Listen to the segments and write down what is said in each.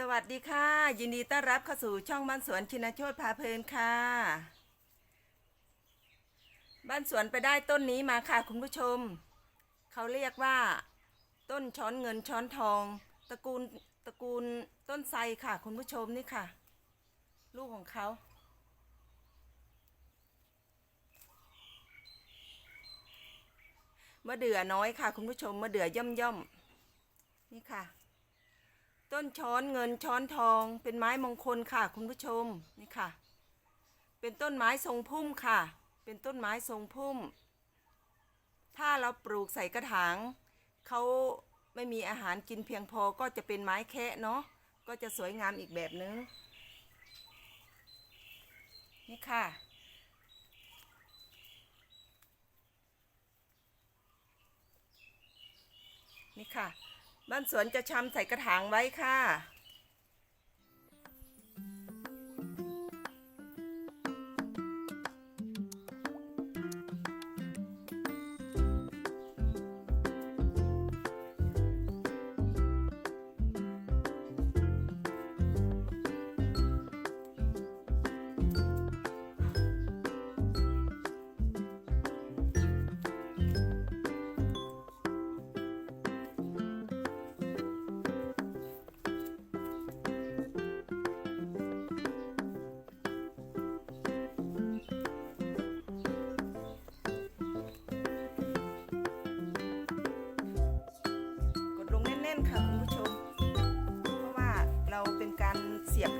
สวัสดีค่ะ ยินดีต้อนรับเข้าสู่ช่องบ้านสวนชินโชตพาเพลินค่ะ บ้านสวนไปได้ต้นนี้มาค่ะคุณผู้ชม เขาเรียกว่า ต้นช้อนเงินช้อนทอง ตระกูลตระกูลต้นไทรค่ะ คุณผู้ชมนี่ค่ะ ลูกของเขามะเดื่อน้อยค่ะ คุณผู้ชมมะเดื่อย่อมย่อมนี่ค่ะ ต้นช้อนเงินช้อนทอง เป็นไม้มงคลค่ะ คุณผู้ชมนี่ค่ะ เป็นต้นไม้ทรงพุ่มค่ะ เป็นต้นไม้ทรงพุ่ม ถ้าเราปลูกใส่กระถางเขาไม่มีอาหารกินเพียงพอก็จะเป็นไม้แคะเนาะก็จะสวยงามอีกแบบนึงนี่ค่ะ นี่ค่ะ บ้านสวนจะชำใส่กระถางไว้ค่ะ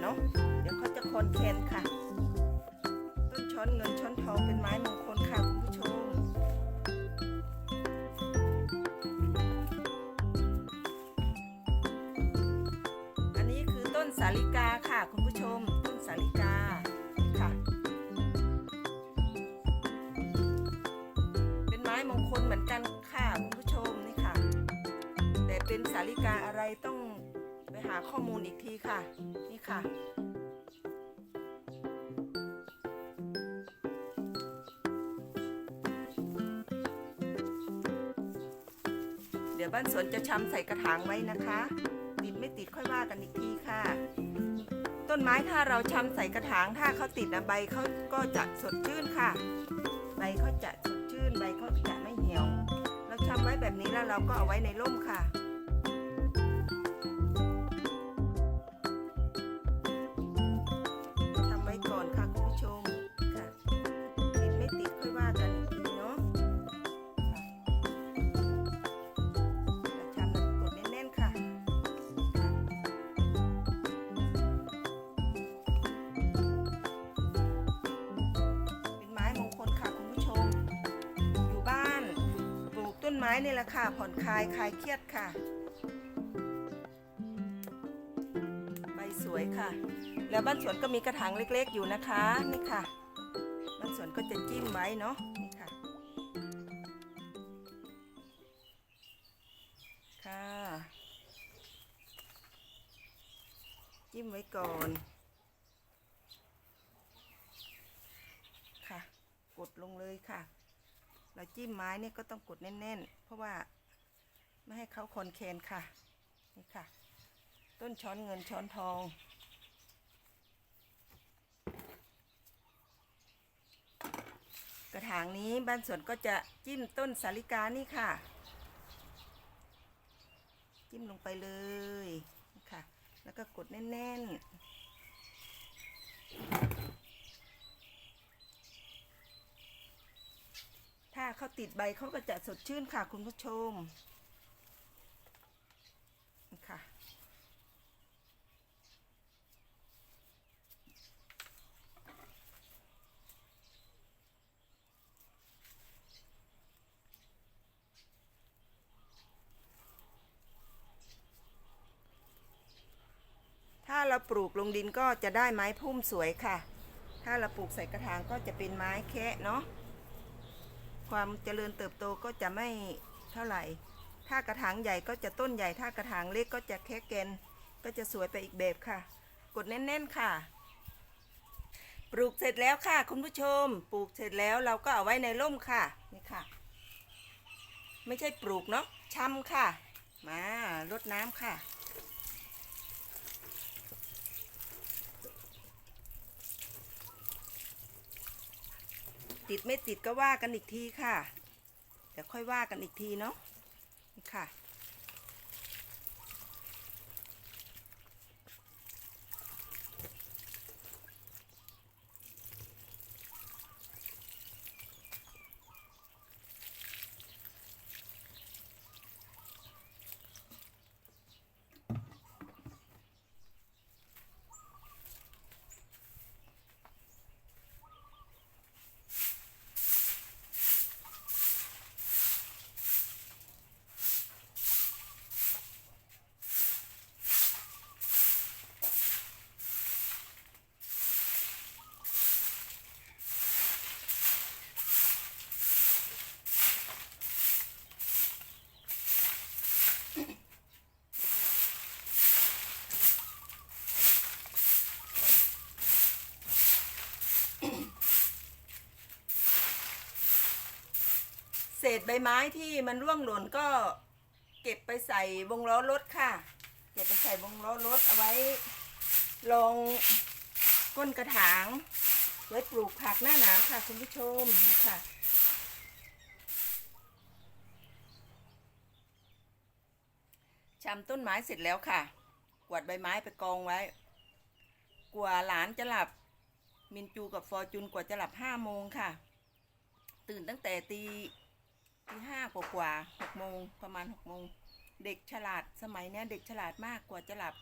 เนาะ เดี๋ยวเขาจะคอนแคนค่ะ ต้นช้อนเงินช้อนทองเป็นไม้มงคลค่ะคุณผู้ชม อันนี้คือต้นสาลิกาค่ะคุณผู้ชม ต้นสาลิกาค่ะ เป็นไม้มงคลเหมือนกันค่ะคุณผู้ชมนี่ค่ะ แต่เป็นสาลิกาอะไรต้องไปหาข้อมูลอีกทีค่ะ ค่ะ เดี๋ยวบ้านสวนจะชำใส่กระถางไว้นะคะ ติดไม่ติดค่อยว่ากันอีกทีค่ะ ต้นไม้ถ้าเราชำใส่กระถางถ้าเขาติดนะใบเขาก็จะสดชื่นค่ะ ใบเขาจะสดชื่นใบเขาจะไม่เหี่ยว เราชำไว้แบบนี้แล้วเราก็เอาไว้ในร่มค่ะ ไม้นี่แหละค่ะผ่อนคลายคลายเครียดค่ะ ใบสวยค่ะ แล้วบ้านสวนก็มีกระถางเล็กๆอยู่นะคะนี่ค่ะ บ้านสวนก็จะจิ้มไว้เนาะนี่ค่ะค่ะ จิ้มไว้ก่อนค่ะ กดลงเลยค่ะ เราจิ้มไม้นี่ก็ต้องกดแน่น ๆ เพราะว่าไม่ให้เขาคอนแคนค่ะ นี่ค่ะ ต้นช้อนเงินช้อนทองกระถางนี้บ้านสวนก็จะจิ้มต้นสาลิกานี่ค่ะ จิ้มลงไปเลยค่ะ แล้วก็กดแน่น ๆ ถ้า เขาติดใบเขาก็จะสดชื่นค่ะคุณผู้ชมนี่ค่ะถ้าเราปลูกลงดินก็จะได้ไม้พุ่มสวยค่ะ ถ้าเราปลูกใส่กระถางก็จะเป็นไม้แคะเนาะ ความเจริญเติบโตก็จะไม่เท่าไหร่ ถ้ากระถางใหญ่ก็จะต้นใหญ่ ถ้ากระถางเล็กก็จะแค่เกนก็จะสวยไปอีกแบบค่ะ กดแน่นๆค่ะ ปลูกเสร็จแล้วค่ะ คุณผู้ชม ปลูกเสร็จแล้วเราก็เอาไว้ในร่มค่ะ นี่ค่ะ ไม่ใช่ปลูกเนาะชำค่ะ มารดน้ำค่ะ ติดไม่ติดก็ว่ากันอีกทีค่ะ เดี๋ยวค่อยว่ากันอีกทีเนาะค่ะ ศษใบไม้ที่มันร่วงหล่นก็เก็บไปใส่วงล้อรถค่ะ เก็บไปใส่วงล้อรถเอาไว้ลองก้นกระถาง ไว้ปลูกผักหน้าหนาวค่ะ คุณผู้ชมนี่ค่ะชำต้นไม้เสร็จแล้วค่ะ กวาดใบไม้ไปกองไว้ กว่าหลานจะหลับ มินจูกับฟอร์จูนกว่าจะหลับห้าโมงค่ะ ตื่นตั้งแต่ตี ตีห้ากว่ากว่าหกโมงประมาณหกโมงเด็กฉลาดสมัยเนี้ยเด็กฉลาดมากกว่าจะหลับ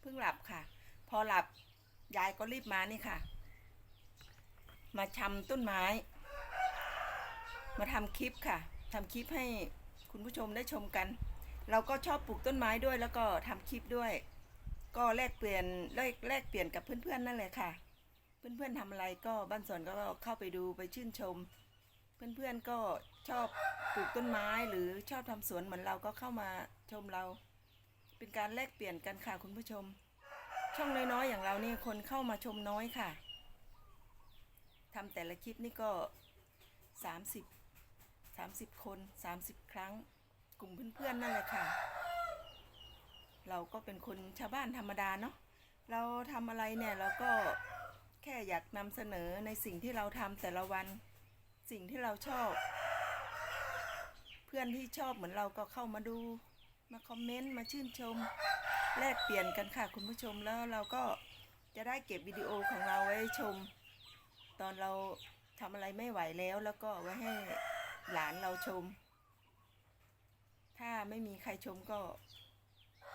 เพิ่งหลับค่ะ พอหลับยายก็รีบมานี่ค่ะ มาชำต้นไม้ มาทำคลิปค่ะทำคลิปให้คุณผู้ชมได้ชมกัน เราก็ชอบปลูกต้นไม้ด้วยแล้วก็ทำคลิปด้วย ก็แลกเปลี่ยนแลกแลกเปลี่ยนกับเพื่อนๆนั่นแหละค่ะ เพื่อนๆทำอะไรก็บ้านสวนก็เข้าไปดูไปชื่นชม เพื่อนๆก็ ชอบปลูกต้นไม้หรือชอบทำสวนเหมือนเราก็เข้ามาชมเรา เป็นการแลกเปลี่ยนกันค่ะคุณผู้ชม ช่องน้อยๆอย่างเรานี่คนเข้ามาชมน้อยค่ะทำแต่ละคลิปนี่ก็ 30 30 คน 30 ครั้ง กลุ่มเพื่อนๆนั่นแหละค่ะ เราก็เป็นคนชาวบ้านธรรมดาเนาะเราทำอะไรเนี่ยเราก็แค่อยากนำเสนอในสิ่งที่เราทำแต่ละวัน สิ่งที่เราชอบ เพื่อนที่ชอบเหมือนเราก็เข้ามาดู มาคอมเมนต์มาชื่นชม แลกเปลี่ยนกันค่ะคุณผู้ชมแล้วเราก็จะได้เก็บวิดีโอของเราไว้ชม ตอนเราทำอะไรไม่ไหวแล้วแล้วก็ไว้ให้หลานเราชม ถ้าไม่มีใครชมก็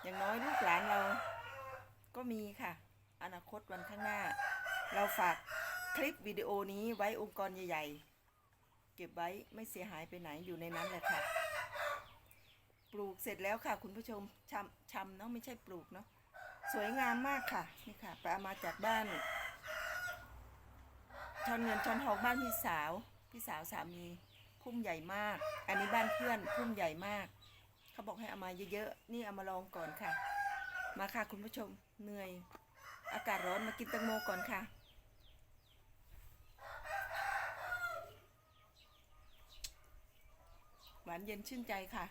อย่างน้อยลูกหลานเราก็มีค่ะ อนาคตวันข้างหน้า เราฝากคลิปวิดีโอนี้ไว้องค์กรใหญ่ ๆ ก็บไว้ไม่เสียหายไปไหนอยู่ในนั้นแหละค่ะ ปลูกเสร็จแล้วค่ะ คุณผู้ชมชำชำเนาะไม่ใช่ปลูกเนาะสวยงามมากค่ะนี่ค่ะไปเอามาจากบ้านชอนเงินชอนทองบ้านพี่สาวพี่สาวสามีพุ่มใหญ่มาก อันนี้บ้านเพื่อนพุ่มใหญ่มาก เขาบอกให้เอามาเยอะๆนี่เอามาลองก่อนค่ะ มาค่ะคุณผู้ชมเหนื่อย อากาศร้อนมากินแตงโมก่อนค่ะ หวานเย็นชื่นใจค่ะ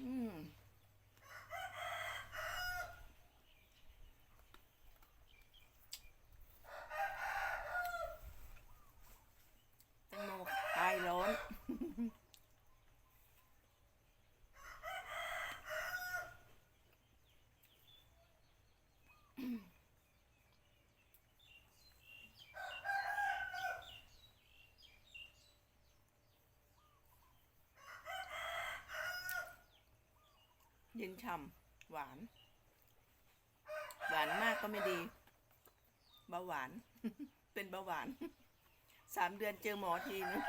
อืม แตงโมคลายร้อน เย็นฉ่ำหวาน หวานมากก็ไม่ดีเบาหวาน เป็นเบาหวานสามเดือนเจอหมอทีนึง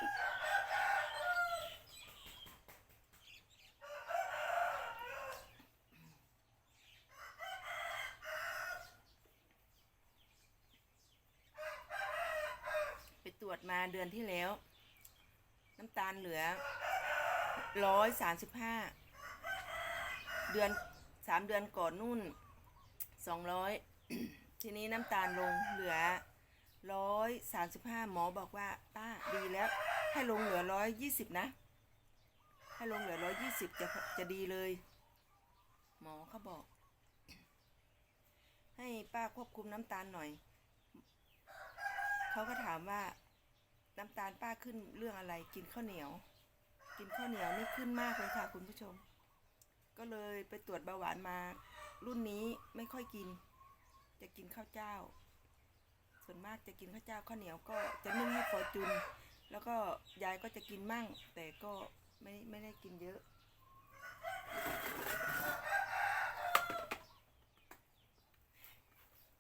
ไปตรวจมาเดือนที่แล้ว น้ำตาลเหลือร้อยสามสิบห้า เดือนสามเดือนก่อนนู่นสองร้อยทีนี้น้ำตาลลงเหลือร้อยสามสิบห้าหมอบอกว่าป้าดีแล้ว ให้ลงเหลือร้อยยี่สิบนะ ให้ลงเหลือร้อยยี่สิบจะจะดีเลย หมอเขาบอก ให้ป้าควบคุมน้ำตาลหน่อยเขาเขาก็ถามว่าน้ำตาลป้าขึ้นเรื่องอะไรกินข้าวเหนียว กินข้าวเหนียวนี่ขึ้นมากเลยค่ะคุณผู้ชม ก็เลยไปตรวจเบาหวานมา รุ่นนี้ไม่ค่อยกิน จะกินข้าวเจ้า ส่วนมากจะกินข้าวเจ้าข้าวเหนียวก็จะนึ่งให้ฟอร์จุน แล้วก็ยายก็จะกินมั่ง แต่ก็ไม่ไม่ได้กินเยอะ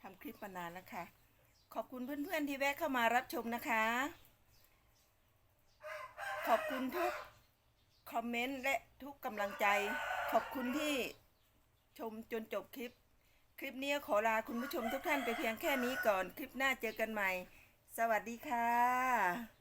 ทำคลิปมานานแล้วค่ะ ขอบคุณเพื่อนๆที่แวะเข้ามารับชมนะคะ ขอบคุณทุกคอมเมนต์และทุกกำลังใจ ขอบคุณที่ชมจนจบคลิป คลิปนี้ขอลาคุณผู้ชมทุกท่านไปเพียงแค่นี้ก่อน คลิปหน้าเจอกันใหม่ สวัสดีค่ะ